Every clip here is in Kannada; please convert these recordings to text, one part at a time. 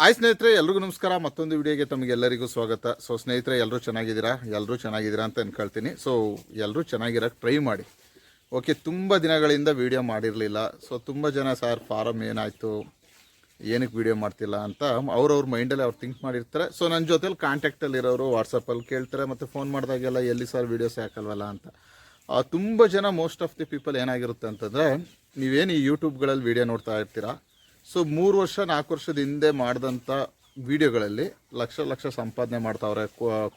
ಹಾಯ್ ಸ್ನೇಹಿತರೆ, ಎಲ್ರಿಗೂ ನಮಸ್ಕಾರ. ಮತ್ತೊಂದು ವಿಡಿಯೋಗೆ ತಮಗೆಲ್ಲರಿಗೂ ಸ್ವಾಗತ. ಸೊ ಸ್ನೇಹಿತರೆ ಎಲ್ಲರೂ ಚೆನ್ನಾಗಿದ್ದೀರಾ? ಎಲ್ಲರೂ ಚೆನ್ನಾಗಿದ್ದೀರಾ ಅಂತ ಅನ್ಕೊಳ್ತೀನಿ. ಸೊ ಎಲ್ಲರೂ ಚೆನ್ನಾಗಿರೋಕ್ಕೆ ಟ್ರೈ ಮಾಡಿ. ಓಕೆ ತುಂಬ ದಿನಗಳಿಂದ ವಿಡಿಯೋ ಮಾಡಿರಲಿಲ್ಲ. ಸೊ ತುಂಬ ಜನ ಸರ್ ಫಾರಮ್ ಏನಾಯಿತು? ಏನಕ್ಕೆ ವಿಡಿಯೋ ಮಾಡ್ತಿಲ್ಲ? ಅಂತ ಅವ್ರವ್ರ ಮೈಂಡಲ್ಲಿ ಅವ್ರು ಥಿಂಕ್ ಮಾಡಿರ್ತಾರೆ. ಸೊ ನನ್ನ ಜೊತೆಲಿ ಕಾಂಟ್ಯಾಕ್ಟಲ್ಲಿರೋರು ವಾಟ್ಸಪ್ಪಲ್ಲಿ ಕೇಳ್ತಾರೆ. ಮತ್ತು ಫೋನ್ ಮಾಡಿದಾಗೆಲ್ಲ, ಎಲ್ಲಿ ಸರ್ ವೀಡಿಯೋಸ್ ಹಾಕಲ್ವಲ್ಲ? ಅಂತ. ತುಂಬ ಜನ ಮೋಸ್ಟ್ ಆಫ್ ದಿ ಪೀಪಲ್ ಏನಾಗಿರುತ್ತೆ ಅಂತಂದರೆ, ನೀವೇನು ಈ ಯೂಟ್ಯೂಬ್ಗಳಲ್ಲಿ ವೀಡಿಯೋ ನೋಡ್ತಾ ಇರ್ತೀರಾ? ಸೊ ಮೂರು ವರ್ಷ, ನಾಲ್ಕು ವರ್ಷದ ಹಿಂದೆ ಮಾಡಿದಂಥ ವಿಡಿಯೋಗಳಲ್ಲಿ ಲಕ್ಷ ಲಕ್ಷ ಸಂಪಾದನೆ ಮಾಡ್ತಾವ್ರೆ.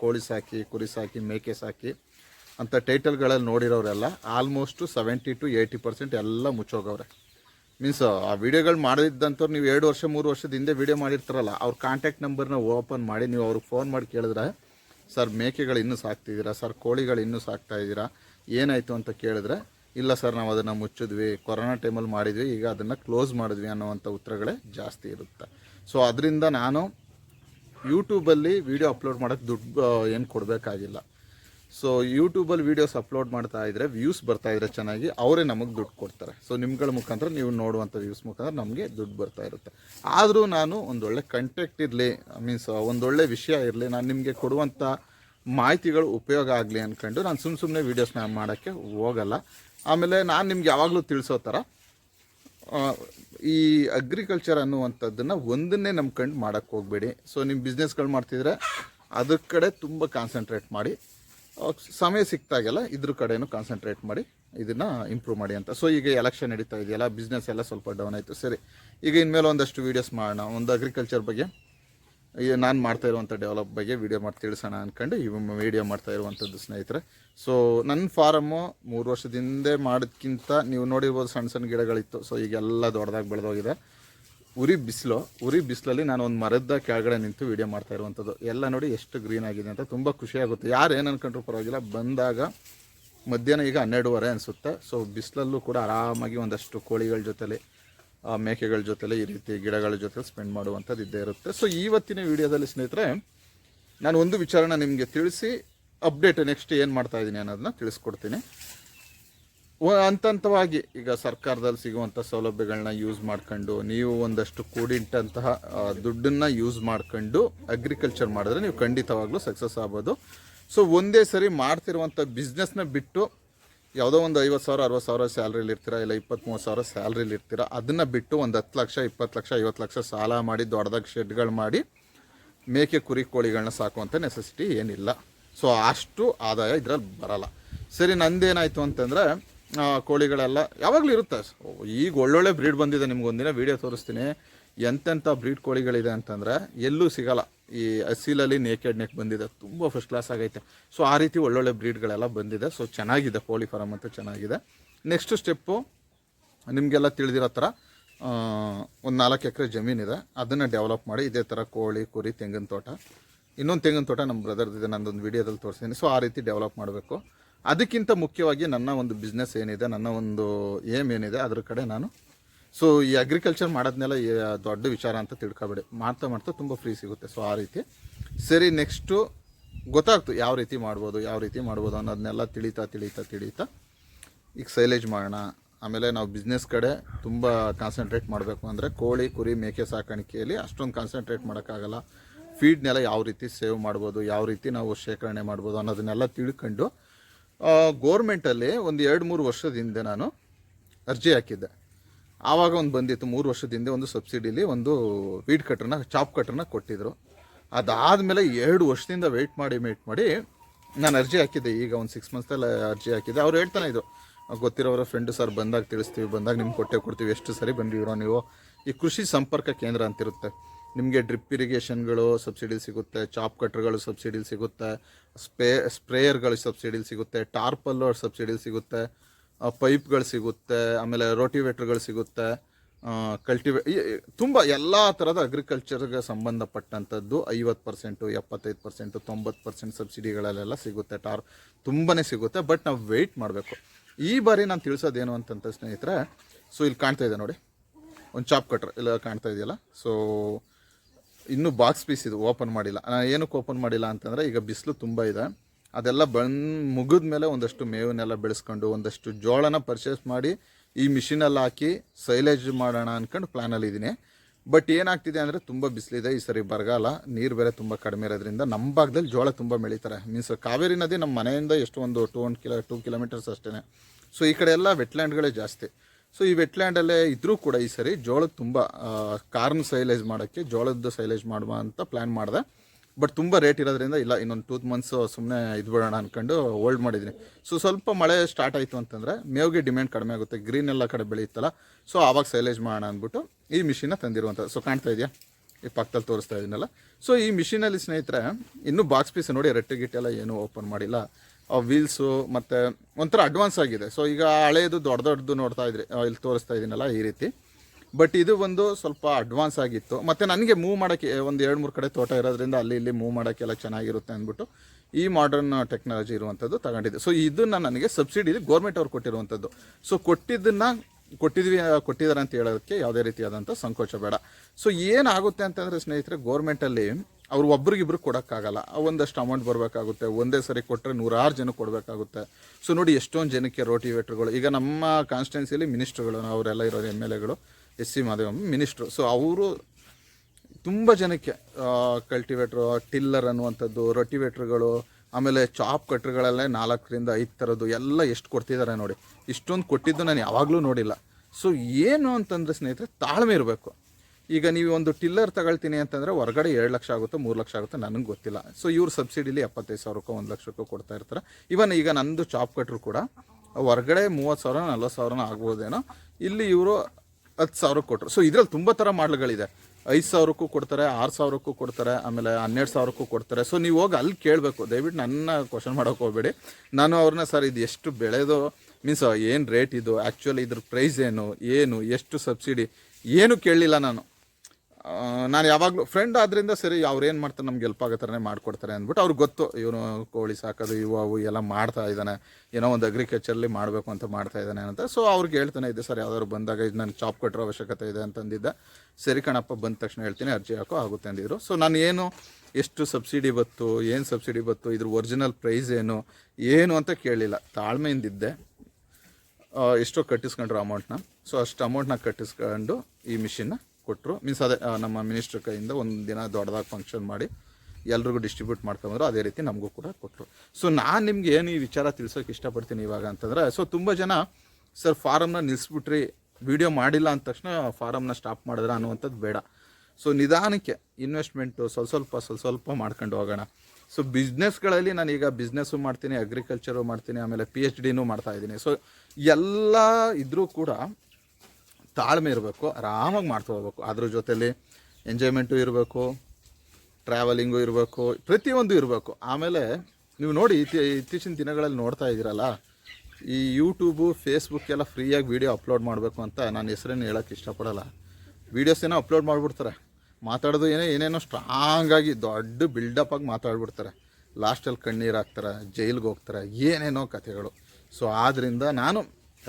ಕೋಳಿ ಸಾಕಿ, ಕುರಿ ಸಾಕಿ, ಮೇಕೆ ಸಾಕಿ ಅಂತ ಟೈಟಲ್ಗಳಲ್ಲಿ ನೋಡಿರೋರೆಲ್ಲ almost seventy to eighty percent ಎಲ್ಲ ಮುಚ್ಚೋಗವ್ರೆ. ಮೀನ್ಸ್ ಆ ವಿಡಿಯೋಗಳು ಮಾಡಿದ್ದಂಥವ್ರು ನೀವು ಎರಡು ವರ್ಷ, ಮೂರು ವರ್ಷದ ಹಿಂದೆ ವಿಡಿಯೋ ಮಾಡಿರ್ತಾರಲ್ಲ, ಅವ್ರ ಕಾಂಟ್ಯಾಕ್ಟ್ ನಂಬರ್ನ ಓಪನ್ ಮಾಡಿ ನೀವು ಅವ್ರಿಗೆ ಫೋನ್ ಮಾಡಿ ಕೇಳಿದ್ರೆ, ಸರ್, ಮೇಕೆಗಳು ಇನ್ನೂ ಸಾಕ್ತಿದ್ದೀರಾ? ಸರ್, ಕೋಳಿಗಳು ಇನ್ನೂ ಸಾಕ್ತಾ ಇದ್ದೀರಾ? ಏನಾಯಿತು? ಅಂತ ಕೇಳಿದ್ರೆ ಇಲ್ಲ ಸರ್, ನಾವು ಅದನ್ನು ಮುಚ್ಚಿದ್ವಿ. ಕೊರೋನಾ ಟೈಮಲ್ಲಿ ಮಾಡಿದ್ವಿ, ಈಗ ಅದನ್ನು ಕ್ಲೋಸ್ ಮಾಡಿದ್ವಿ ಅನ್ನೋವಂಥ ಉತ್ತರಗಳೇ ಜಾಸ್ತಿ ಇರುತ್ತೆ. ಸೊ ಅದರಿಂದ ನಾನು ಯೂಟ್ಯೂಬಲ್ಲಿ ವೀಡಿಯೋ ಅಪ್ಲೋಡ್ ಮಾಡೋಕ್ಕೆ ದುಡ್ಡು ಏನು ಕೊಡಬೇಕಾಗಿಲ್ಲ. ಸೊ ಯೂಟ್ಯೂಬಲ್ಲಿ ವೀಡಿಯೋಸ್ ಅಪ್ಲೋಡ್ ಮಾಡ್ತಾ ಇದ್ರೆ ವ್ಯೂಸ್ ಬರ್ತಾ ಇದ್ರೆ ಚೆನ್ನಾಗಿ ಅವರೇ ನಮಗೆ ದುಡ್ಡು ಕೊಡ್ತಾರೆ. ಸೊ ನಿಮ್ಗಳ ಮುಖಾಂತರ ನೀವು ನೋಡುವಂಥ ವ್ಯೂಸ್ ಮುಖಾಂತರ ನಮಗೆ ದುಡ್ಡು ಬರ್ತಾ ಇರುತ್ತೆ. ಆದರೂ ನಾನು ಒಂದೊಳ್ಳೆ ಕಂಟೆಕ್ಟ್ ಇರಲಿ ಮೀನ್ಸ್ ಒಂದೊಳ್ಳೆ ವಿಷಯ ಇರಲಿ, ನಾನು ನಿಮಗೆ ಕೊಡುವಂಥ ಮಾಹಿತಿಗಳು ಉಪಯೋಗ ಆಗಲಿ ಅಂದ್ಕೊಂಡು ನಾನು ಸುಮ್ಮ ಸುಮ್ಮನೆ ವೀಡಿಯೋಸ್ನ ಮಾಡೋಕ್ಕೆ ಹೋಗಲ್ಲ. ಆಮೇಲೆ ನಾನು ನಿಮ್ಗೆ ಯಾವಾಗಲೂ ತಿಳಿಸೋ ಥರ ಈ ಅಗ್ರಿಕಲ್ಚರ್ ಅನ್ನುವಂಥದ್ದನ್ನು ಒಂದನ್ನೇ ನಂಬ್ಕೊಂಡು ಮಾಡೋಕ್ಕೆ ಹೋಗಬೇಡಿ. ಸೊ ನಿಮ್ಮ ಬಿಸ್ನೆಸ್ಗಳು ಮಾಡ್ತಿದ್ರೆ ಅದ್ರ ಕಡೆ ತುಂಬ ಕಾನ್ಸಂಟ್ರೇಟ್ ಮಾಡಿ ಸಮಯ ಸಿಕ್ತಾಗೆಲ್ಲ ಇದ್ರ ಕಡೆಯೂ ಕಾನ್ಸಂಟ್ರೇಟ್ ಮಾಡಿ ಇದನ್ನು ಇಂಪ್ರೂವ್ ಮಾಡಿ ಅಂತ. ಸೊ ಈಗ ಎಲೆಕ್ಷನ್ ನಡೀತಾ ಇದೆಯಲ್ಲ ಬಿಸ್ನೆಸ್ ಎಲ್ಲ ಸ್ವಲ್ಪ ಡೌನ್ ಆಯಿತು. ಸರಿ, ಈಗ ಇನ್ಮೇಲೆ ಒಂದಷ್ಟು ವೀಡಿಯೋಸ್ ಮಾಡೋಣ, ಒಂದು ಅಗ್ರಿಕಲ್ಚರ್ ಬಗ್ಗೆ. ನಾನು ಮಾಡ್ತಾ ಇರುವಂಥ ಡೆವಲಪ್ ಬಗ್ಗೆ ವಿಡಿಯೋ ಮಾಡಿ ತಿಳಿಸೋಣ ಅಂದ್ಕೊಂಡು ಈ ವಿಡಿಯೋ ಮಾಡ್ತಾ ಇರುವಂಥದ್ದು ಸ್ನೇಹಿತರೆ. ಸೊ ನನ್ನ ಫಾರಮ್ಮು ಮೂರು ವರ್ಷದ ಹಿಂದೆ ಮಾಡೋದ್ಕಿಂತ ನೀವು ನೋಡಿರ್ಬೋದು ಸಣ್ಣ ಸಣ್ಣ ಗಿಡಗಳಿತ್ತು. ಸೊ ಈಗೆಲ್ಲ ದೊಡ್ಡದಾಗಿ ಬೆಳೆದೋಗಿದೆ. ಉರಿ ಬಿಸಿಲು, ಉರಿ ಬಿಸಿಲಲ್ಲಿ ನಾನು ಒಂದು ಮರದ ಕೆಳಗಡೆ ನಿಂತು ವೀಡಿಯೋ ಮಾಡ್ತಾ ಇರುವಂಥದ್ದು ಎಲ್ಲ ನೋಡಿ ಎಷ್ಟು ಗ್ರೀನ್ ಆಗಿದೆ ಅಂತ ತುಂಬ ಖುಷಿಯಾಗುತ್ತೆ ಯಾರು ಏನು ಅನ್ಕೊಂಡ್ರು ಪರವಾಗಿಲ್ಲ, ಬಂದಾಗ ಮಧ್ಯಾಹ್ನ ಈಗ ಹನ್ನೆರಡುವರೆ ಅನಿಸುತ್ತೆ. ಸೊ ಬಿಸಿಲಲ್ಲೂ ಕೂಡ ಆರಾಮಾಗಿ ಒಂದಷ್ಟು ಕೋಳಿಗಳ ಜೊತೆಲಿ ಮೇಕೆಗಳ ಜೊತೆಲೆ ಈ ರೀತಿ ಗಿಡಗಳ ಜೊತೆ ಸ್ಪೆಂಡ್ ಮಾಡುವಂಥದ್ದು ಇದ್ದೇ ಇರುತ್ತೆ. ಸೊ ಇವತ್ತಿನ ವಿಡಿಯೋದಲ್ಲಿ ಸ್ನೇಹಿತರೆ, ನಾನು ಒಂದು ವಿಚಾರನ ನಿಮಗೆ ತಿಳಿಸಿ ಅಪ್ಡೇಟ್ ನೆಕ್ಸ್ಟ್ ಏನು ಮಾಡ್ತಾ ಇದ್ದೀನಿ ಅನ್ನೋದನ್ನ ತಿಳಿಸ್ಕೊಡ್ತೀನಿ. ಹಂತವಾಗಿ ಈಗ ಸರ್ಕಾರದಲ್ಲಿ ಸಿಗುವಂಥ ಸೌಲಭ್ಯಗಳನ್ನ ಯೂಸ್ ಮಾಡ್ಕೊಂಡು, ನೀವು ಒಂದಷ್ಟು ಕೂಡಿಟ್ಟಂತಹ ದುಡ್ಡನ್ನ ಯೂಸ್ ಮಾಡ್ಕೊಂಡು ಅಗ್ರಿಕಲ್ಚರ್ ಮಾಡಿದ್ರೆ ನೀವು ಖಂಡಿತವಾಗ್ಲೂ ಸಕ್ಸಸ್ ಆಗ್ಬೋದು. ಸೊ ಒಂದೇ ಸರಿ ಮಾಡ್ತಿರುವಂಥ ಬಿಸ್ನೆಸ್ನ ಬಿಟ್ಟು ಯಾವುದೋ ಒಂದು ಐವತ್ತು ಸಾವಿರ, ಅರವತ್ತು ಸಾವಿರ ಸ್ಯಾಲ್ರಿಲಿ ಇರ್ತೀರಾ, ಇಲ್ಲ ಇಪ್ಪತ್ತ್ ಮೂವತ್ತು ಸಾವಿರ ಸ್ಯಾಲ್ರಿಲಿ ಇರ್ತೀರಾ, ಅದನ್ನು ಬಿಟ್ಟು ಒಂದು ಹತ್ತು ಲಕ್ಷ, ಇಪ್ಪತ್ತು ಲಕ್ಷ, ಐವತ್ತು ಲಕ್ಷ ಸಾಲ ಮಾಡಿ, ದೊಡ್ಡದಾಗಿ ಶೆಡ್ಗಳು ಮಾಡಿ, ಮೇಕೆ ಕುರಿ ಕೋಳಿಗಳನ್ನ ಸಾಕುವಂಥ ನೆಸೆಸಿಟಿ ಏನಿಲ್ಲ. ಸೊ ಅಷ್ಟು ಆದಾಯ ಇದರಲ್ಲಿ ಬರಲ್ಲ. ಸರಿ, ನಂದೇನಾಯಿತು ಅಂತಂದರೆ ಕೋಳಿಗಳೆಲ್ಲ ಯಾವಾಗಲೂ ಇರುತ್ತೆ. ಈಗ ಒಳ್ಳೊಳ್ಳೆ ಬ್ರೀಡ್ ಬಂದಿದೆ, ನಿಮ್ಗೊಂದಿನ ವೀಡಿಯೋ ತೋರಿಸ್ತೀನಿ. ಎಂತೆಂಥ ಬ್ರೀಡ್ ಕೋಳಿಗಳಿದೆ ಅಂತಂದರೆ ಎಲ್ಲೂ ಸಿಗಲ್ಲ. ಈ ಹಸಿಲಲ್ಲಿ ನೇಕೆಡ್ ನೆಕ್ ಬಂದಿದೆ, ತುಂಬ ಫಸ್ಟ್ ಕ್ಲಾಸ್ ಆಗೈತೆ. ಸೊ ಆ ರೀತಿ ಒಳ್ಳೊಳ್ಳೆ ಬ್ರೀಡ್ಗಳೆಲ್ಲ ಬಂದಿದೆ. ಸೊ ಚೆನ್ನಾಗಿದೆ, ಕೋಳಿ ಫಾರಮ್ ಅಂತೂ ಚೆನ್ನಾಗಿದೆ. ನೆಕ್ಸ್ಟ್ ಸ್ಟೆಪ್ಪು ನಿಮಗೆಲ್ಲ ತಿಳಿದಿರೋ ಥರ ಒಂದು ನಾಲ್ಕು ಎಕರೆ ಜಮೀನಿದೆ ಅದನ್ನು ಡೆವಲಪ್ ಮಾಡಿ ಇದೇ ಥರ ಕೋಳಿ, ಕುರಿ, ತೆಂಗಿನ ತೋಟ. ಇನ್ನೊಂದು ತೆಂಗಿನ ತೋಟ ನಮ್ಮ ಬ್ರದರ್ದಿದೆ ನಂದೊಂದು ವಿಡಿಯೋದಲ್ಲಿ ತೋರಿಸ್ತೀನಿ. ಸೊ ಆ ರೀತಿ ಡೆವಲಪ್ ಮಾಡಬೇಕು. ಅದಕ್ಕಿಂತ ಮುಖ್ಯವಾಗಿ ನನ್ನ ಒಂದು ಬಿಸ್ನೆಸ್ ಏನಿದೆ, ನನ್ನ ಒಂದು ಏಮ್ ಏನಿದೆ, ಅದ್ರ ಕಡೆ ನಾನು ಸೊ ಈ ಅಗ್ರಿಕಲ್ಚರ್ ಮಾಡೋದನ್ನೆಲ್ಲ ದೊಡ್ಡ ವಿಚಾರ ಅಂತ ತಿಳ್ಕೊಬೇಡಿ. ಮಾಡ್ತಾ ಮಾಡ್ತಾ ತುಂಬ ಫ್ರೀ ಸಿಗುತ್ತೆ. ಸೊ ಆ ರೀತಿ. ಸರಿ ನೆಕ್ಸ್ಟು ಗೊತ್ತಾಗ್ತು ಯಾವ ರೀತಿ ಮಾಡ್ಬೋದು, ಯಾವ ರೀತಿ ಮಾಡ್ಬೋದು ಅನ್ನೋದನ್ನೆಲ್ಲ ತಿಳಿತಾ ತಿಳಿತಾ ತಿಳಿತಾ, ಈಗ ಸೈಲೇಜ್ ಮಾಡೋಣ. ಆಮೇಲೆ ನಾವು ಬಿಸ್ನೆಸ್ ಕಡೆ ತುಂಬ ಕಾನ್ಸಂಟ್ರೇಟ್ ಮಾಡಬೇಕು. ಅಂದರೆ ಕೋಳಿ, ಕುರಿ, ಮೇಕೆ ಸಾಕಾಣಿಕೆಯಲ್ಲಿ ಅಷ್ಟೊಂದು ಕಾನ್ಸಂಟ್ರೇಟ್ ಮಾಡೋಕ್ಕಾಗಲ್ಲ. ಫೀಡ್ನೆಲ್ಲ ಯಾವ ರೀತಿ ಸೇವ್ ಮಾಡ್ಬೋದು, ಯಾವ ರೀತಿ ನಾವು ಶೇಖರಣೆ ಮಾಡ್ಬೋದು ಅನ್ನೋದನ್ನೆಲ್ಲ ತಿಳ್ಕೊಂಡು ಗೋರ್ಮೆಂಟಲ್ಲಿ ಒಂದು ಎರಡು ಮೂರು ವರ್ಷದ ಹಿಂದೆ ನಾನು ಅರ್ಜಿ ಹಾಕಿದ್ದೆ. ಆವಾಗ ಒಂದು ಬಂದಿತ್ತು, ಮೂರು ವರ್ಷದ ಹಿಂದೆ ಒಂದು ಸಬ್ಸಿಡಿಲಿ ಒಂದು ವೀಡ್ ಕಟ್ರನ್ನ ಚಾಪ್ ಕಟ್ರನ್ನ ಕೊಟ್ಟಿದ್ರು. ಅದಾದಮೇಲೆ ಎರಡು ವರ್ಷದಿಂದ ವೆಯ್ಟ್ ಮಾಡಿ ವೆಯ್ಟ್ ಮಾಡಿ ನಾನು ಅರ್ಜಿ ಹಾಕಿದ್ದೆ. ಈಗ ಒಂದು ಸಿಕ್ಸ್ ಮಂತ್ಸಲ್ಲಿ ಅರ್ಜಿ ಹಾಕಿದ್ದೆ. ಅವ್ರು ಹೇಳ್ತಾನೆ ಇದು, ಗೊತ್ತಿರೋರ ಫ್ರೆಂಡು ಸರ್ ಬಂದಾಗ ತಿಳಿಸ್ತೀವಿ, ಬಂದಾಗ ನಿಮ್ಗೆ ಕೊಟ್ಟೆ ಕೊಡ್ತೀವಿ. ಎಷ್ಟು ಸರಿ ಬಂದಿರೋ ನೀವು? ಈ ಕೃಷಿ ಸಂಪರ್ಕ ಕೇಂದ್ರ ಅಂತಿರುತ್ತೆ. ನಿಮಗೆ ಡ್ರಿಪ್ ಇರಿಗೇಷನ್ಗಳು ಸಬ್ಸಿಡಿ ಸಿಗುತ್ತೆ ಚಾಪ್ ಕಟ್ರ್ಗಳು ಸಬ್ಸಿಡಿ ಸಿಗುತ್ತೆ, ಸ್ಪೇ ಸ್ಪ್ರೇಯರ್ಗಳು ಸಬ್ಸಿಡಿ ಸಿಗುತ್ತೆ ಟಾರ್ಪಲ್ಲು ಸಬ್ಸಿಡಿ ಸಿಗುತ್ತೆ. ಪೈಪ್ಗಳು ಸಿಗುತ್ತೆ, ಆಮೇಲೆ ರೋಟಿವೇಟರ್ಗಳು ಸಿಗುತ್ತೆ ಕಲ್ಟಿವೇ ತುಂಬ ಎಲ್ಲ ಥರದ ಅಗ್ರಿಕಲ್ಚರ್ಗೆ ಸಂಬಂಧಪಟ್ಟಂಥದ್ದು ಐವತ್ತು ಪರ್ಸೆಂಟು, ಎಪ್ಪತ್ತೈದು ಪರ್ಸೆಂಟು, ತೊಂಬತ್ತು ಪರ್ಸೆಂಟ್ ಸಬ್ಸಿಡಿಗಳಲ್ಲೆಲ್ಲ ಸಿಗುತ್ತೆ, ಟಾರ್ ತುಂಬಾ ಸಿಗುತ್ತೆ ಬಟ್ ನಾವು ವೆಯ್ಟ್ ಮಾಡಬೇಕು. ಈ ಬಾರಿ ನಾನು ತಿಳಿಸೋದೇನು ಅಂತಂತ ಸ್ನೇಹಿತರೆ ಸೊ ಇಲ್ಲಿ ಕಾಣ್ತಾ ಇದೆ ನೋಡಿ. ಒಂದು ಚಾಪ್ ಕಟ್ರ್, ಇಲ್ಲ ಕಾಣ್ತಾ ಇದೆಯಲ್ಲ? ಸೊ ಇನ್ನೂ ಬಾಕ್ಸ್ ಪೀಸ್ ಇದು ಓಪನ್ ಮಾಡಿಲ್ಲ. ನಾನು ಏನಕ್ಕೆ ಓಪನ್ ಮಾಡಿಲ್ಲ ಅಂತಂದರೆ, ಈಗ ಬಿಸಿಲು ತುಂಬ ಇದೆ. ಅದೆಲ್ಲ ಬಂದು ಮುಗಿದ ಮೇಲೆ ಒಂದಷ್ಟು ಮೇವನ್ನೆಲ್ಲ ಬೆಳೆಸ್ಕೊಂಡು ಒಂದಷ್ಟು ಜೋಳನ ಪರ್ಚೇಸ್ ಮಾಡಿ ಈ ಮಿಷಿನಲ್ಲಿ ಹಾಕಿ ಸೈಲೇಜ್ ಮಾಡೋಣ ಅಂದ್ಕೊಂಡು ಪ್ಲ್ಯಾನಲ್ಲಿದ್ದೀನಿ ಬಟ್ ಏನಾಗ್ತಿದೆ ಅಂದರೆ ತುಂಬ ಬಿಸಿಲಿದೆ ಈ ಸರಿ ಬರಗಾಲ. ನೀರು ಬೇರೆ ತುಂಬ ಕಡಿಮೆ ಇರೋದ್ರಿಂದ ನಮ್ಮ ಭಾಗದಲ್ಲಿ ಜೋಳ ತುಂಬ ಬೆಳೀತಾರೆ. ಮೀನ್ಸ್ ಕಾವೇರಿ ನದಿ ನಮ್ಮ ಮನೆಯಿಂದ ಎಷ್ಟು ಒಂದು two one kilo two kilometres ಅಷ್ಟೇ ಸೊ ಈ ಕಡೆ ಎಲ್ಲ ವೆಟ್ಲ್ಯಾಂಡ್ಗಳೇ ಜಾಸ್ತಿ. ಸೊ ಈ ವೆಟ್ಲ್ಯಾಂಡಲ್ಲೇ ಇದ್ರೂ ಕೂಡ ಈ ಸರಿ ಜೋಳದ ತುಂಬ ಕಾರ್ನ್ ಸೈಲೇಜ್ ಮಾಡೋಕ್ಕೆ ಜೋಳದ ಸೈಲೇಜ್ ಮಾಡುವ ಅಂತ ಪ್ಲ್ಯಾನ್ ಮಾಡಿದೆ. ಬಟ್ ತುಂಬ ರೇಟ್ ಇರೋದ್ರಿಂದ ಇಲ್ಲ, ಇನ್ನೊಂದು ಟೂ ಮಂತ್ಸ್ ಸುಮ್ಮನೆ ಇದು ಬಿಡೋಣ ಅಂದ್ಕೊಂಡು ಹೋಲ್ಡ್ ಮಾಡಿದ್ದೀನಿ ಸೊ ಸ್ವಲ್ಪ ಮಳೆ ಸ್ಟಾರ್ಟ್ ಆಯಿತು ಅಂತಂದರೆ ಮೇವಿಗೆ ಡಿಮ್ಯಾಂಡ್ ಕಡಿಮೆ ಆಗುತ್ತೆ ಗ್ರೀನ್ ಎಲ್ಲ ಕಡೆ ಬೆಳೆಯುತ್ತಲ್ಲ. ಸೊ ಆವಾಗ ಸೈಲೇಜ್ ಮಾಡೋಣ ಅಂದ್ಬಿಟ್ಟು ಈ ಮಿಷಿನ ತಂದಿರುವಂಥ ಸೊ ಕಾಣ್ತಾ ಇದೆಯಾ? ಈ ಪಕ್ಕದಲ್ಲಿ ತೋರಿಸ್ತಾ ಇದ್ದೀನಲ್ಲ. ಸೊ ಈ ಮಿಷಿನಲ್ಲಿ ಸ್ನೇಹಿತರೆ, ಇನ್ನೂ ಬಾಕ್ಸ್ ಪೀಸ್ ನೋಡಿ ರೆಟ್ಟೆ ಗಿಟ್ಟೆಲ್ಲ ಏನೂ ಓಪನ್ ಮಾಡಿಲ್ಲ. ಆ ವೀಲ್ಸು ಮತ್ತು ಒಂಥರ ಅಡ್ವಾನ್ಸ್ ಆಗಿದೆ. ಸೊ ಈಗ ಹಳೆಯದು ದೊಡ್ಡ ದೊಡ್ಡದು ನೋಡ್ತಾ ಇದ್ರಿ ಇಲ್ಲಿ ತೋರಿಸ್ತಾ ಇದ್ದೀನಲ್ಲ ಈ ರೀತಿ. ಬಟ್ ಇದು ಒಂದು ಸ್ವಲ್ಪ ಅಡ್ವಾನ್ಸ್ ಆಗಿತ್ತು. ಮತ್ತು ನನಗೆ ಮೂವ್ ಮಾಡೋಕ್ಕೆ, ಒಂದು ಎರಡು ಮೂರು ಕಡೆ ತೋಟ ಇರೋದ್ರಿಂದ ಅಲ್ಲಿ ಇಲ್ಲಿ ಮೂವ್ ಮಾಡೋಕ್ಕೆಲ್ಲ ಚೆನ್ನಾಗಿರುತ್ತೆ ಅಂದ್ಬಿಟ್ಟು ಈ ಮಾಡರ್ನ್ ಟೆಕ್ನಾಲಜಿ ಇರುವಂಥದ್ದು ತಗೊಂಡಿದ್ದೆ. ಸೊ ಇದನ್ನು ನನಗೆ ಸಬ್ಸಿಡಿ ಗೌರ್ಮೆಂಟ್ ಅವ್ರು ಕೊಟ್ಟಿರುವಂಥದ್ದು ಸೊ ಕೊಟ್ಟಿದ್ದನ್ನು ಕೊಟ್ಟಿದ್ವಿ ಕೊಟ್ಟಿದ್ದಾರೆ ಅಂತ ಹೇಳೋದಕ್ಕೆ ಯಾವುದೇ ರೀತಿಯಾದಂಥ ಸಂಕೋಚ ಬೇಡ. ಸೊ ಏನಾಗುತ್ತೆ ಅಂತಂದರೆ ಸ್ನೇಹಿತರೆ ಗೋರ್ಮೆಂಟಲ್ಲಿ ಅವ್ರು ಒಬ್ರಿಗಿಬ್ರು ಕೊಡೋಕ್ಕಾಗಲ್ಲ. ಒಂದಷ್ಟು ಅಮೌಂಟ್ ಬರಬೇಕಾಗುತ್ತೆ. ಒಂದೇ ಸರಿ ಕೊಟ್ಟರೆ ನೂರಾರು ಜನಕ್ಕೆ ಕೊಡಬೇಕಾಗುತ್ತೆ. ಸೊ ನೋಡಿ ಎಷ್ಟೊಂದು ಜನಕ್ಕೆ ರೋಟಿವೇಟ್ರ್ಗಳು. ಈಗ ನಮ್ಮ ಕಾನ್ಸ್ಟಿಟ್ಯೂನ್ಸಿಯಲ್ಲಿ ಮಿನಿಸ್ಟ್ರುಗಳು ಅವರೆಲ್ಲ ಇರೋದು ಎಂ ಎಲ್ ಎಗಳು S C Madevamma minister. So ಅವರು ತುಂಬ ಜನಕ್ಕೆ ಕಲ್ಟಿವೇಟ್ರು ಟಿಲ್ಲರ್ ಅನ್ನುವಂಥದ್ದು ರೊಟಿವೇಟ್ರುಗಳು ಆಮೇಲೆ ಚಾಪ್ ಕಟ್ರುಗಳಲ್ಲೇ ನಾಲ್ಕರಿಂದ ಐದು ಥರದ್ದು ಎಲ್ಲ ಎಷ್ಟು ಕೊಡ್ತಿದ್ದಾರೆ ನೋಡಿ. ಇಷ್ಟೊಂದು ಕೊಟ್ಟಿದ್ದು ನಾನು ಯಾವಾಗಲೂ ನೋಡಿಲ್ಲ. ಸೊ ಏನು ಅಂತಂದರೆ ಸ್ನೇಹಿತರೆ, ತಾಳ್ಮೆ ಇರಬೇಕು. ಈಗ ನೀವು ಒಂದು ಟಿಲ್ಲರ್ ತಗೊಳ್ತೀನಿ ಅಂತಂದರೆ ಹೊರಗಡೆ ಎರಡು ಲಕ್ಷ ಆಗುತ್ತೋ, ಮೂರು ಲಕ್ಷ ಆಗುತ್ತೋ ನನಗೆ ಗೊತ್ತಿಲ್ಲ. ಸೊ ಇವ್ರು ಸಬ್ಸಿಡಿಲಿ ಎಪ್ಪತ್ತೈದು ಸಾವಿರಕ್ಕೋ, ಒಂದು ಲಕ್ಷಕ್ಕೋ ಕೊಡ್ತಾ ಇರ್ತಾರೆ. ಇವನ್ ಈಗ ನಂದು ಚಾಪ್ ಕಟ್ರು ಕೂಡ, ಹೊರಗಡೆ ಮೂವತ್ತು ಸಾವಿರ, ನಲ್ವತ್ತು ಸಾವಿರನ ಆಗ್ಬೋದೇನೋ, ಇಲ್ಲಿ ಇವರು ಹತ್ತು ಸಾವಿರಕ್ಕೆ ಕೊಟ್ಟರು ಸೊ ಇದರಲ್ಲಿ ತುಂಬ ಥರ ಮಾಡಲ್ಗಳಿದೆ. ಐದು ಸಾವಿರಕ್ಕೂ ಕೊಡ್ತಾರೆ, ಆರು ಸಾವಿರಕ್ಕೂ ಕೊಡ್ತಾರೆ, ಆಮೇಲೆ ಹನ್ನೆರಡು ಸಾವಿರಕ್ಕೂ ಕೊಡ್ತಾರೆ. ಸೊ ನೀವು ಹೋಗಿ ಅಲ್ಲಿ ಕೇಳಬೇಕು. ದಯವಿಟ್ಟು ನನ್ನ ಕ್ವಶನ್ ಮಾಡೋಕೆ ಹೋಗಬೇಡಿ. ನಾನು ಅವ್ರನ್ನ, ಸರ್, ಇದು ಎಷ್ಟು ಬೆಳೆದು ಮೀನ್ಸ್ ಏನು ರೇಟ್ ಇದು? ಆ್ಯಕ್ಚುಲಿ ಇದ್ರ ಪ್ರೈಸ್ ಏನು? ಏನು? ಎಷ್ಟು ಸಬ್ಸಿಡಿ ಏನು ಕೇಳಲಿಲ್ಲ ನಾನು. ನಾನು ಯಾವಾಗಲೂ ಫ್ರೆಂಡ್ ಆದ್ರಿಂದ ಸರಿ ಅವ್ರು ಏನು ಮಾಡ್ತಾರೆ ನಮ್ಗೆ ಹೆಲ್ಪ್ ಆಗೋ ಥರನೇ ಮಾಡಿಕೊಡ್ತಾರೆ ಅಂದ್ಬಿಟ್ಟು ಅವ್ರಿಗೆ ಗೊತ್ತು, ಇವನು ಕೋಳಿ ಸಾಕೋದು, ಇವು ಅವು ಎಲ್ಲ ಮಾಡ್ತಾ ಇದ್ದಾನೆ ಏನೋ ಒಂದು ಅಗ್ರಿಕಲ್ಚರ್ಲಿ ಮಾಡಬೇಕು ಅಂತ ಮಾಡ್ತಾ ಇದ್ದಾನೆ ಅಂತ. ಸೊ ಅವ್ರಿಗೆ ಹೇಳ್ತಾನೆ ಇದ್ದೆ ಸರ್ ಯಾವ್ದಾದ್ರು ಬಂದಾಗ ಇದು ನಾನು ಚಾಪ್ ಕಟ್ಟರೋ ಅವಶ್ಯಕತೆ ಇದೆ ಅಂತಂದಿದ್ದೆ. ಸರಿ ಕಣಪ್ಪ, ಬಂದ ತಕ್ಷಣ ಹೇಳ್ತೀನಿ, ಅರ್ಜಿ ಹಾಕೋ, ಆಗುತ್ತೆ ಅಂದಿದ್ರು. ಸೊ ನಾನು ಏನು, ಎಷ್ಟು ಸಬ್ಸಿಡಿ ಬತ್ತು ಏನು ಸಬ್ಸಿಡಿ ಬತ್ತು ಇದ್ರ ಒರಿಜಿನಲ್ ಪ್ರೈಸ್ ಏನು ಏನು ಅಂತ ಕೇಳಿಲ್ಲ. ತಾಳ್ಮೆಯಿಂದಿದ್ದೆ ಎಷ್ಟೋ ಕಟ್ಟಿಸ್ಕೊಂಡ್ರು ಅಮೌಂಟ್ನ ಸೊ ಅಷ್ಟು ಅಮೌಂಟ್ನ ಕಟ್ಟಿಸ್ಕೊಂಡು ಈ ಮಿಷಿನ್ನ ಕೊಟ್ಟರು ಮೀನ್ಸ್ ಅದೇ ನಮ್ಮ ಮಿನಿಸ್ಟ್ರ್ ಕೈಯಿಂದ ಒಂದು ದಿನ ದೊಡ್ಡದಾಗಿ ಫಂಕ್ಷನ್ ಮಾಡಿ ಎಲ್ರಿಗೂ ಡಿಸ್ಟ್ರಿಬ್ಯೂಟ್ ಮಾಡ್ಕೊಂಡ್ರು ಅದೇ ರೀತಿ ನಮಗೂ ಕೂಡ ಕೊಟ್ಟರು ಸೊ ನಾನು ನಿಮ್ಗೆ ಏನು ಈ ವಿಚಾರ ತಿಳ್ಸೋಕೆ ಇಷ್ಟಪಡ್ತೀನಿ ಇವಾಗ ಅಂತಂದರೆ ಸೊ ತುಂಬ ಜನ, ಸರ್ ಫಾರಮ್ನ ನಿಲ್ಲಿಸ್ಬಿಟ್ರಿ ವಿಡಿಯೋ ಮಾಡಿಲ್ಲ ಅಂದ ತಕ್ಷಣ ಫಾರಮ್ನ ಸ್ಟಾಪ್ ಮಾಡಿದ್ರೆ ಅನ್ನುವಂಥದ್ದು ಬೇಡ. ಸೊ ನಿಧಾನಕ್ಕೆ ಇನ್ವೆಸ್ಟ್ಮೆಂಟು ಸ್ವಲ್ಪ ಸ್ವಲ್ಪ ಸ್ವಲ್ಪ ಸ್ವಲ್ಪ ಮಾಡ್ಕೊಂಡು ಹೋಗೋಣ. ಸೊ ಬಿಸ್ನೆಸ್ಗಳಲ್ಲಿ ನಾನೀಗ ಬಿಸ್ನೆಸ್ಸು ಮಾಡ್ತೀನಿ ಅಗ್ರಿಕಲ್ಚರು ಮಾಡ್ತೀನಿ, ಆಮೇಲೆ ಪಿ ಎಚ್ ಡಿನೂ ಮಾಡ್ತಾ ಇದ್ದೀನಿ. ಸೊ ಎಲ್ಲ ಇದ್ರೂ ಕೂಡ ತಾಳ್ಮೆ ಇರಬೇಕು, ಆರಾಮಾಗಿ ಮಾಡ್ತಾ ಹೋಗ್ಬೇಕು ಅದ್ರ ಜೊತೆಲಿ ಎಂಜಾಯ್ಮೆಂಟು ಇರಬೇಕು ಟ್ರಾವೆಲಿಂಗು ಇರಬೇಕು, ಪ್ರತಿಯೊಂದು ಇರಬೇಕು. ಆಮೇಲೆ ನೀವು ನೋಡಿ ಇತ್ತೀ, ಇತ್ತೀಚಿನ ದಿನಗಳಲ್ಲಿ ನೋಡ್ತಾ ಇದ್ದೀರಲ್ಲ, ಈ ಯೂಟ್ಯೂಬು ಫೇಸ್ಬುಕ್ ಎಲ್ಲ ಫ್ರೀಯಾಗಿ ವೀಡಿಯೋ ಅಪ್ಲೋಡ್ ಮಾಡಬೇಕು ಅಂತ ನಾನು ಹೆಸರೇನು ಹೇಳೋಕ್ಕೆ ಇಷ್ಟಪಡಲ್ಲ. ವೀಡಿಯೋಸ್ ಏನೋ ಅಪ್ಲೋಡ್ ಮಾಡಿಬಿಡ್ತಾರೆ. ಮಾತಾಡೋದು ಏನೋ, ಏನೇನೋ ಸ್ಟ್ರಾಂಗಾಗಿ ದೊಡ್ಡ ಬಿಲ್ಡಪ್ ಆಗಿ ಮಾತಾಡ್ಬಿಡ್ತಾರೆ. ಲಾಸ್ಟಲ್ಲಿ ಕಣ್ಣೀರು ಹಾಕ್ತಾರೆ, ಜೈಲಿಗೆ ಹೋಗ್ತಾರೆ, ಏನೇನೋ ಕಥೆಗಳು. ಸೊ ಆದ್ದರಿಂದ ನಾನು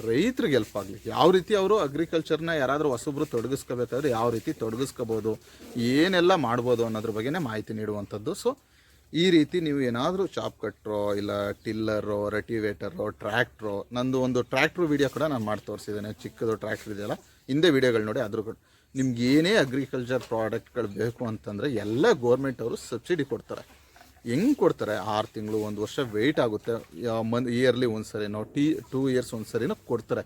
ರೈತರಿಗೆ ಹೆಲ್ಪ್ ಆಗಲಿ ಯಾವ ರೀತಿ ಅವರು ಅಗ್ರಿಕಲ್ಚರ್ನ ಯಾರಾದರೂ ಹೊಸಬ್ರು ತೊಡಗಿಸ್ಕೋಬೇಕಾದ್ರೆ ಯಾವ ರೀತಿ ತೊಡಗಿಸ್ಕೋಬೋದು, ಏನೆಲ್ಲ ಮಾಡ್ಬೋದು ಅನ್ನೋದ್ರ ಬಗ್ಗೆನೇ ಮಾಹಿತಿ ನೀಡುವಂಥದ್ದು. ಸೊ ಈ ರೀತಿ ನೀವು ಏನಾದರೂ ಚಾಪ್ ಕಟ್ರೋ ಇಲ್ಲ ಟಿಲ್ಲರೋ ರೆಟಿವೇಟರೋ ಟ್ರ್ಯಾಕ್ಟ್ರು ನಂದು ಒಂದು ಟ್ರ್ಯಾಕ್ಟ್ರು ವಿಡಿಯೋ ಕೂಡ ನಾನು ಮಾಡಿ ತೋರಿಸಿದ್ದೇನೆ. ಚಿಕ್ಕದು ಟ್ರ್ಯಾಕ್ಟ್ರ್ ಇದೆಯಲ್ಲ, ಹಿಂದೆ ವಿಡಿಯೋಗಳು ನೋಡಿ ಅದ್ರ ಕೂಡ. ನಿಮ್ಗೆ ಏನೇ ಅಗ್ರಿಕಲ್ಚರ್ ಪ್ರಾಡಕ್ಟ್ಗಳು ಬೇಕು ಅಂತಂದರೆ ಎಲ್ಲ ಗೋರ್ಮೆಂಟ್ ಅವರು ಸಬ್ಸಿಡಿ ಕೊಡ್ತಾರೆ. ಹೆಂಗೆ ಕೊಡ್ತಾರೆ? ಆರು ತಿಂಗಳು, ಒಂದು ವರ್ಷ ವೆಯ್ಟ್ ಆಗುತ್ತೆ. ಮನ್ ಇಯರ್ಲಿ ಒಂದು ಸರಿನೋ ಟಿ ಟೂ ಇಯರ್ಸ್ ಒಂದು ಸರಿನೋ ಕೊಡ್ತಾರೆ.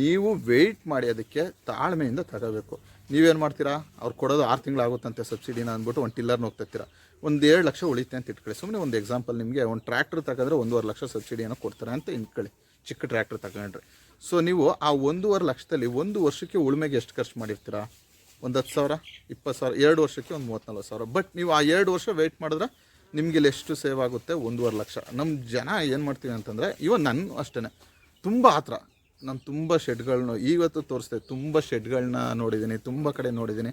ನೀವು ವೆಯ್ಟ್ ಮಾಡಿ ಅದಕ್ಕೆ ತಾಳ್ಮೆಯಿಂದ ತಗೋಬೇಕು. ನೀವೇನು ಮಾಡ್ತೀರಾ? ಅವ್ರು ಕೊಡೋದು ಆರು ತಿಂಗಳು ಆಗುತ್ತಂತೆ ಸಬ್ಸಿಡಿನ ಅಂದ್ಬಿಟ್ಟು ಒಂದು ಟಿಲ್ಲರ್ನ ಹೋಗ್ತಿರ್ತೀರ ಒಂದು ಎರಡು ಲಕ್ಷ ಉಳಿತೆ ಅಂತ ಇಟ್ಕೊಳ್ಳಿ. ಸುಮ್ಮನೆ ಒಂದು ಎಕ್ಸಾಂಪಲ್ ನಿಮಗೆ, ಒಂದು ಟ್ರ್ಯಾಕ್ಟರ್ ತಗೊಂಡ್ರೆ ಒಂದೂವರೆ ಲಕ್ಷ ಸಬ್ಸಿಡಿಯನ್ನು ಕೊಡ್ತಾರೆ ಅಂತ ಇಟ್ಕೊಳ್ಳಿ ಚಿಕ್ಕ ಟ್ರ್ಯಾಕ್ಟರ್ ತಗೊಂಡ್ರೆ. ಸೊ ನೀವು ಆ ಒಂದೂವರೆ ಲಕ್ಷದಲ್ಲಿ ಒಂದು ವರ್ಷಕ್ಕೆ ಉಳುಮೆಗೆ ಎಷ್ಟು ಖರ್ಚು ಮಾಡಿರ್ತೀರಾ? ಒಂದು ಹತ್ತು ಸಾವಿರ, ಇಪ್ಪತ್ತು ಸಾವಿರ, ಎರಡು ವರ್ಷಕ್ಕೆ ಒಂದು ಮೂವತ್ತು ನಲ್ವತ್ತು ಸಾವಿರ. ಬಟ್ ನೀವು ಆ ಎರಡು ವರ್ಷ ವೆಯ್ಟ್ ಮಾಡಿದ್ರೆ ನಿಮಗೆ ಎಷ್ಟು ಸೇವ್ ಆಗುತ್ತೆ? ಒಂದೂವರೆ ಲಕ್ಷ. ನಮ್ಮ ಜನ ಏನು ಮಾಡ್ತೀವಿ ಅಂತಂದರೆ ಇವನ್ ನನ್ನ ಅಷ್ಟೇ ತುಂಬ ಆತ್ರ ನಾನು ತುಂಬ ಶೆಡ್ಗಳನ್ನ ಇವತ್ತು ತೋರಿಸ್ದೆ. ತುಂಬ ಶೆಡ್ಗಳನ್ನ ನೋಡಿದ್ದೀನಿ ತುಂಬ ಕಡೆ ನೋಡಿದ್ದೀನಿ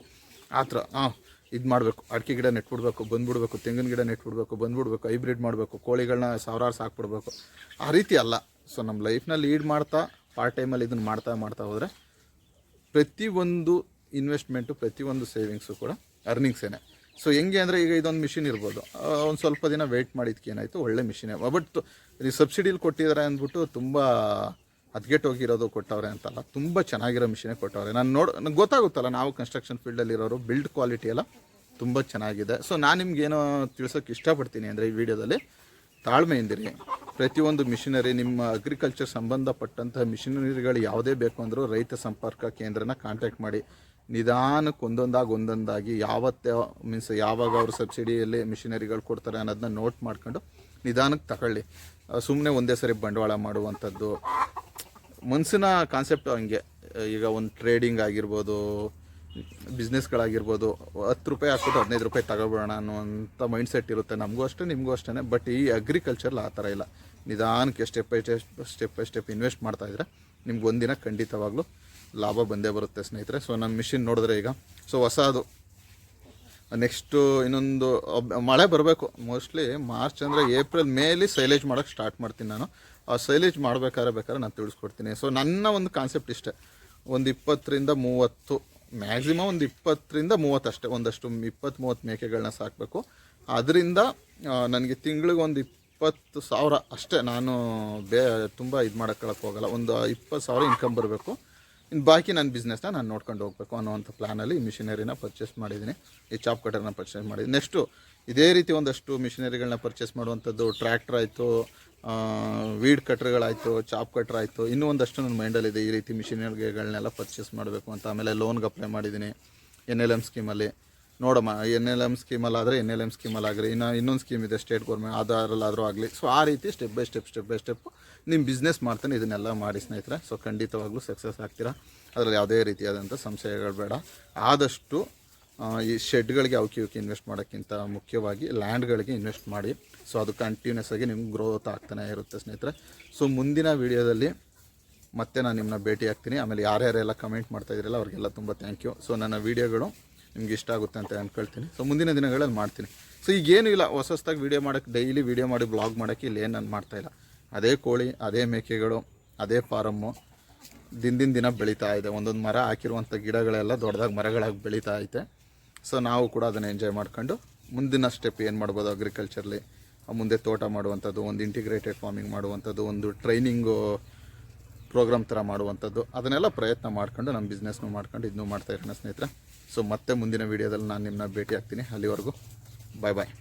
ಆ ಥರ ಹಾಂ ಇದು ಮಾಡಬೇಕು. ಅಡಿಕೆ ಗಿಡ ನೆಟ್ಬಿಡ್ಬೇಕು, ಬಂದ್ಬಿಡ್ಬೇಕು, ತೆಂಗಿನ ಗಿಡ ನೆಟ್ಬಿಡ್ಬೇಕು, ಬಂದ್ಬಿಡ್ಬೇಕು, ಹೈಬ್ರಿಡ್ ಮಾಡಬೇಕು ಕೋಳಿಗಳನ್ನ ಸಾವಿರಾರು ಸಾಕ್ಬಿಡ್ಬೇಕು. ಆ ರೀತಿ ಅಲ್ಲ. ಸೊ ನಮ್ಮ ಲೈಫ್ನ ಲೀಡ್ ಮಾಡ್ತಾ, ಪಾರ್ಟ್ ಟೈಮಲ್ಲಿ ಇದನ್ನು ಮಾಡ್ತಾ ಮಾಡ್ತಾ ಹೋದರೆ, ಪ್ರತಿಯೊಂದು ಇನ್ವೆಸ್ಟ್ಮೆಂಟು, ಪ್ರತಿಯೊಂದು ಸೇವಿಂಗ್ಸು ಕೂಡ ಅರ್ನಿಂಗ್ಸೇನೆ. ಸೊ ಹೆಂಗೆ ಅಂದರೆ ಈಗ ಇದೊಂದು ಮಿಷಿನ್ ಇರ್ಬೋದು. ಒಂದು ಸ್ವಲ್ಪ ದಿನ ವೆಯ್ಟ್ ಮಾಡಿದ್ಕೆ ಏನಾಯಿತು? ಒಳ್ಳೆ ಮಿಷಿನೇ ಬಟ್ ನೀವು ಸಬ್ಸಿಡಿಲಿ ಕೊಟ್ಟಿದ್ದಾರೆ ಅಂದ್ಬಿಟ್ಟು ತುಂಬ ಹೋಗಿರೋದು ಕೊಟ್ಟವ್ರೆ ಅಂತಲ್ಲ. ತುಂಬ ಚೆನ್ನಾಗಿರೋ ಮಿಷಿನೇ ಕೊಟ್ಟವ್ರೆ. ನಾನು ನೋಡ್ ನನಗೆ ಗೊತ್ತಾಗುತ್ತಲ್ಲ, ನಾವು ಕನ್ಸ್ಟ್ರಕ್ಷನ್ ಫೀಲ್ಡಲ್ಲಿರೋರು ಬಿಲ್ಡ್ ಕ್ವಾಲಿಟಿ ಎಲ್ಲ ತುಂಬ ಚೆನ್ನಾಗಿದೆ. ಸೊ ನಾನು ನಿಮ್ಗೇನೋ ತಿಳ್ಸೋಕೆ ಇಷ್ಟಪಡ್ತೀನಿ ಅಂದರೆ ಈ ವಿಡಿಯೋದಲ್ಲಿ ತಾಳ್ಮೆಯಿಂದಿರಿ ಪ್ರತಿಯೊಂದು ಮಿಷಿನರಿ ನಿಮ್ಮ ಅಗ್ರಿಕಲ್ಚರ್ ಸಂಬಂಧಪಟ್ಟಂತಹ ಮಿಷಿನರಿಗಳು ಯಾವುದೇ ಬೇಕು ಅಂದರೂ ರೈತ ಸಂಪರ್ಕ ಕೇಂದ್ರನ ಕಾಂಟ್ಯಾಕ್ಟ್ ಮಾಡಿ. ನಿಧಾನಕ್ಕೆ ಒಂದೊಂದಾಗಿ ಒಂದೊಂದಾಗಿ ಯಾವತ್ತೇ ಮೀನ್ಸ್ ಯಾವಾಗ ಅವರು ಸಬ್ಸಿಡಿಯಲ್ಲಿ ಮಿಷಿನರಿಗಳು ಕೊಡ್ತಾರೆ ಅನ್ನೋದನ್ನ ನೋಟ್ ಮಾಡ್ಕೊಂಡು ನಿಧಾನಕ್ಕೆ ತಗೊಳ್ಳಿ. ಸುಮ್ಮನೆ ಒಂದೇ ಸರಿ ಬಂಡವಾಳ ಮಾಡುವಂಥದ್ದು. ಮನಸ್ಸಿನ ಕಾನ್ಸೆಪ್ಟ್ ಹಂಗೆ. ಈಗ ಒಂದು ಟ್ರೇಡಿಂಗ್ ಆಗಿರ್ಬೋದು ಬಿಸ್ನೆಸ್ಗಳಾಗಿರ್ಬೋದು ಹತ್ತು ರೂಪಾಯಿ ಹಾಕ್ಬಿಟ್ಟು ಹದಿನೈದು ರೂಪಾಯಿ ತಗೊಬಿಡೋಣ ಅನ್ನೋಂಥ ಮೈಂಡ್ ಸೆಟ್ ಇರುತ್ತೆ. ನಮಗೂ ಅಷ್ಟೇ, ನಿಮಗೂ ಅಷ್ಟೇ ಬಟ್ ಈ ಅಗ್ರಿಕಲ್ಚರ್ಲಿ ಆ ಥರ ಇಲ್ಲ. ನಿಧಾನಕ್ಕೆ step by step step by step invest ಮಾಡ್ತಾಯಿದ್ರೆ ನಿಮ್ಗೆ ಒಂದಿನ ಖಂಡಿತವಾಗ್ಲೂ ಲಾಭ ಬಂದೇ ಬರುತ್ತೆ ಸ್ನೇಹಿತರೆ. ಸೊ ನನ್ನ ಮಿಷಿನ್ ನೋಡಿದ್ರೆ ಈಗ. ಸೊ ಹೊಸದು. ನೆಕ್ಸ್ಟು ಇನ್ನೊಂದು ಮಳೆ ಬರಬೇಕು. ಮೋಸ್ಟ್ಲಿ ಮಾರ್ಚ್ ಅಂದರೆ ಏಪ್ರಿಲ್ ಮೇಲಿ ಸೈಲೇಜ್ ಮಾಡೋಕ್ಕೆ ಸ್ಟಾರ್ಟ್ ಮಾಡ್ತೀನಿ ನಾನು. ಆ ಸೈಲೇಜ್ ಮಾಡಬೇಕಾದ್ರೆ ಬೇಕಾದ್ರೆ ನಾನು ತಿಳಿಸ್ಕೊಡ್ತೀನಿ. ಸೊ ನನ್ನ ಒಂದು ಕಾನ್ಸೆಪ್ಟ್ ಇಷ್ಟೇ. ಒಂದು ಇಪ್ಪತ್ತರಿಂದ ಮೂವತ್ತು ಮ್ಯಾಕ್ಸಿಮಮ್ ಒಂದು ಇಪ್ಪತ್ತರಿಂದ ಮೂವತ್ತು ಅಷ್ಟೇ ಒಂದಷ್ಟು ಇಪ್ಪತ್ತು ಮೂವತ್ತು ಮೇಕೆಗಳನ್ನ ಸಾಕಬೇಕು. ಅದರಿಂದ ನನಗೆ ತಿಂಗಳಿಗೆ ಒಂದು ಇಪ್ಪತ್ತು ಸಾವಿರ ಅಷ್ಟೇ. ನಾನು ಬೇ, ತುಂಬ ಇದು ಮಾಡೋಕ್ಕೊಳಕ್ಕೆ ಹೋಗಲ್ಲ. ಒಂದು ಇಪ್ಪತ್ತು ಸಾವಿರ ಇನ್ಕಮ್ ಬರಬೇಕು. ಇನ್ನು ಬಾಕಿ ನನ್ನ ಬಿಸ್ನೆಸ್ನ ನಾನು ನೋಡ್ಕೊಂಡು ಹೋಗಬೇಕು ಅನ್ನೋವಂಥ ಪ್ಲ್ಯಾನಲ್ಲಿ ಈ ಮಿಷಿನರಿನ ಪರ್ಚೇಸ್ ಮಾಡಿದ್ದೀನಿ ಈ ಚಾಪ್ ಕಟರ್ನ ಪರ್ಚೇಸ್ ಮಾಡಿದ್ದೀನಿ ನೆಕ್ಸ್ಟು ಇದೇ ರೀತಿ ಒಂದಷ್ಟು ಮಿಷಿನರಿಗಳನ್ನ ಪರ್ಚೇಸ್ ಮಾಡುವಂಥದ್ದು ಟ್ರ್ಯಾಕ್ಟರ್ ಆಯಿತು ವೀಡ್ ಕಟ್ರ್ಗಳಾಯಿತು ಚಾಪ್ ಕಟ್ರ್ ಆಯಿತು. ಇನ್ನೂ ಒಂದಷ್ಟು ನನ್ನ ಮೈಂಡಲ್ಲಿದೆ ಈ ರೀತಿ ಮಿಷಿನರಿಗಳನ್ನೆಲ್ಲ ಪರ್ಚೇಸ್ ಮಾಡಬೇಕು ಅಂತ. ಆಮೇಲೆ ಲೋನ್ಗೆ ಅಪ್ಲೈ ಮಾಡಿದ್ದೀನಿ ಎನ್ ಎಲ್ ಎಂ ಸ್ಕೀಮಲ್ಲಿ ನೋಡಮ್ಮ, ಎನ್ ಎಲ್ ಎಂ ಸ್ಕೀಮಲ್ಲಿ ಆದರೆ ಎನ್ ಎಲ್ ಎಂ ಸ್ಕೀಮಲ್ಲಿ ಆಗಲಿ, ಇನ್ನು ಇನ್ನೊಂದು ಸ್ಕೀಮ್ ಇದೆ ಸ್ಟೇಟ್ ಗೌರ್ಮೆಂಟ್ ಅದರಲ್ಲಾದರೂ ಆಗಲಿ. ಸೊ ಆ ರೀತಿ step by step step by step ನಿಮ್ಮ ಬಿಸ್ನೆಸ್ ಮಾಡ್ತಾನೆ, ಇದನ್ನೆಲ್ಲ ಮಾಡಿ ಸ್ನೇಹಿತರೆ. ಸೊ ಖಂಡಿತವಾಗ್ಲೂ ಸಕ್ಸಸ್ ಆಗ್ತೀರಾ? ಅದರಲ್ಲಿ ಯಾವುದೇ ರೀತಿಯಾದಂಥ ಸಂಶಯಗಳು ಬೇಡ. ಆದಷ್ಟು ಈ ಶೆಡ್ಗಳಿಗೆ ಅವಕಿ ಇವಕ್ಕೆ ಇನ್ವೆಸ್ಟ್ ಮಾಡೋಕ್ಕಿಂತ ಮುಖ್ಯವಾಗಿ ಲ್ಯಾಂಡ್ಗಳಿಗೆ ಇನ್ವೆಸ್ಟ್ ಮಾಡಿ. ಸೊ ಅದು ಕಂಟಿನ್ಯೂಸ್ ಆಗಿ ನಿಮ್ಗೆ ಗ್ರೋತ್ ಆಗ್ತಾನೆ ಇರುತ್ತೆ ಸ್ನೇಹಿತರೆ. ಸೊ ಮುಂದಿನ ವಿಡಿಯೋದಲ್ಲಿ ಮತ್ತೆ ನಾನು ನಿಮ್ಮನ್ನ ಭೇಟಿ ಆಗ್ತೀನಿ ಆಮೇಲೆ ಯಾರ್ಯಾರೆಲ್ಲ ಕಮೆಂಟ್ ಮಾಡ್ತಾ ಇದ್ರಲ್ಲ ಅವ್ರಿಗೆಲ್ಲ ತುಂಬ ಥ್ಯಾಂಕ್ ಯು ಸೊ ನನ್ನ ವೀಡಿಯೋಗಳು ನಿಮ್ಗೆ ಇಷ್ಟ ಆಗುತ್ತೆ ಅಂತ ಅಂದ್ಕೊಳ್ತೀನಿ ಸೊ ಮುಂದಿನ ದಿನಗಳಲ್ಲಿ ಮಾಡ್ತೀನಿ. ಸೊ ಈಗೇನು ಇಲ್ಲ ಹೊಸ ಹೊಸದಾಗಿ ವೀಡಿಯೋ ಮಾಡೋಕ್ಕೆ ಡೈಲಿ ವೀಡಿಯೋ ಮಾಡಿ ಬ್ಲಾಗ್ ಮಾಡೋಕ್ಕೆ ಇಲ್ಲಿ ಏನು ನಾನು ಮಾಡ್ತಾಯಿಲ್ಲ ಅದೇ ಕೋಳಿ, ಅದೇ ಮೇಕೆಗಳು, ಅದೇ ಫಾರಮ್ಮು ದಿನದಿಂದ ದಿನ ಬೆಳೀತಾ ಇದೆ. ಒಂದೊಂದು ಮರ ಹಾಕಿರುವಂಥ ಗಿಡಗಳೆಲ್ಲ ದೊಡ್ಡದಾಗಿ ಮರಗಳಾಗಿ ಬೆಳೀತಾ ಐತೆ. ಸೊ ನಾವು ಕೂಡ ಅದನ್ನು ಎಂಜಾಯ್ ಮಾಡ್ಕೊಂಡು ಮುಂದಿನ ಸ್ಟೆಪ್ ಏನು ಮಾಡ್ಬೋದು ಅಗ್ರಿಕಲ್ಚರ್ಲಿ ಮುಂದೆ ತೋಟ ಮಾಡುವಂಥದ್ದು, ಒಂದು ಇಂಟಿಗ್ರೇಟೆಡ್ ಫಾರ್ಮಿಂಗ್ ಮಾಡುವಂಥದ್ದು, ಒಂದು ಟ್ರೈನಿಂಗು ಪ್ರೋಗ್ರಾಮ್ ಥರ ಮಾಡುವಂಥದ್ದು. ಅದನ್ನೆಲ್ಲ ಪ್ರಯತ್ನ ಮಾಡ್ಕೊಂಡು ನಮ್ಮ ಬಿಸ್ನೆಸ್ನು ಮಾಡ್ಕೊಂಡು ಇದನ್ನೂ ಮಾಡ್ತಾ ಇರೋಣ ಸ್ನೇಹಿತರೆ. ಸೊ ಮತ್ತೆ ಮುಂದಿನ ವೀಡಿಯೋದಲ್ಲಿ ನಾನು ನಿಮ್ಮನ್ನ ಭೇಟಿ ಆಗ್ತೀನಿ ಅಲ್ಲಿವರೆಗೂ ಬಾಯ್ ಬಾಯ್